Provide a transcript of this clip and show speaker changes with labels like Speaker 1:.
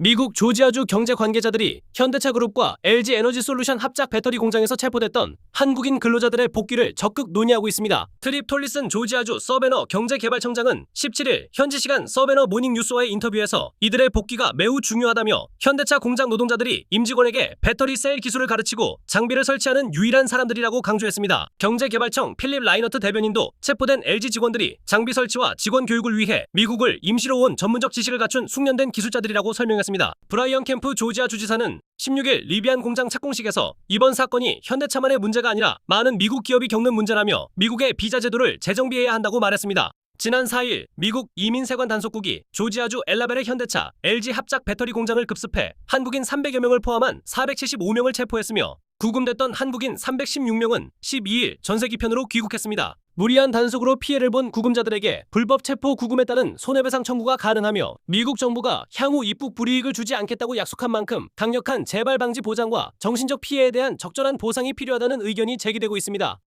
Speaker 1: 미국 조지아주 경제 관계자들이 현대차 그룹과 LG 에너지 솔루션 합작 배터리 공장에서 체포됐던 한국인 근로자들의 복귀를 적극 논의하고 있습니다. 트립 톨리슨 조지아주 서베너 경제개발청장은 17일 현지 시간 서베너 모닝 뉴스와의 인터뷰에서 이들의 복귀가 매우 중요하다며 현대차 공장 노동자들이 임직원에게 배터리 셀 기술을 가르치고 장비를 설치하는 유일한 사람들이라고 강조했습니다. 경제개발청 필립 라이너트 대변인도 체포된 LG 직원들이 장비 설치와 직원 교육을 위해 미국을 임시로 온 전문적 지식을 갖춘 숙련된 기술자들이라고 설명했 습니다. 브라이언 캠프 조지아 주지사는 16일 리비안 공장 착공식에서 이번 사건이 현대차만의 문제가 아니라 많은 미국 기업이 겪는 문제라며 미국의 비자 제도를 재정비해야 한다고 말했습니다. 지난 4일 미국 이민세관 단속국이 조지아주 엘라벨의 현대차 LG 합작 배터리 공장을 급습해 한국인 300여 명을 포함한 475명을 체포했으며 구금됐던 한국인 316명은 12일 전세 기편으로 귀국했습니다. 무리한 단속으로 피해를 본 구금자들에게 불법 체포 구금에 따른 손해배상 청구가 가능하며 미국 정부가 향후 입국 불이익을 주지 않겠다고 약속한 만큼 강력한 재발 방지 보장과 정신적 피해에 대한 적절한 보상이 필요하다는 의견이 제기되고 있습니다.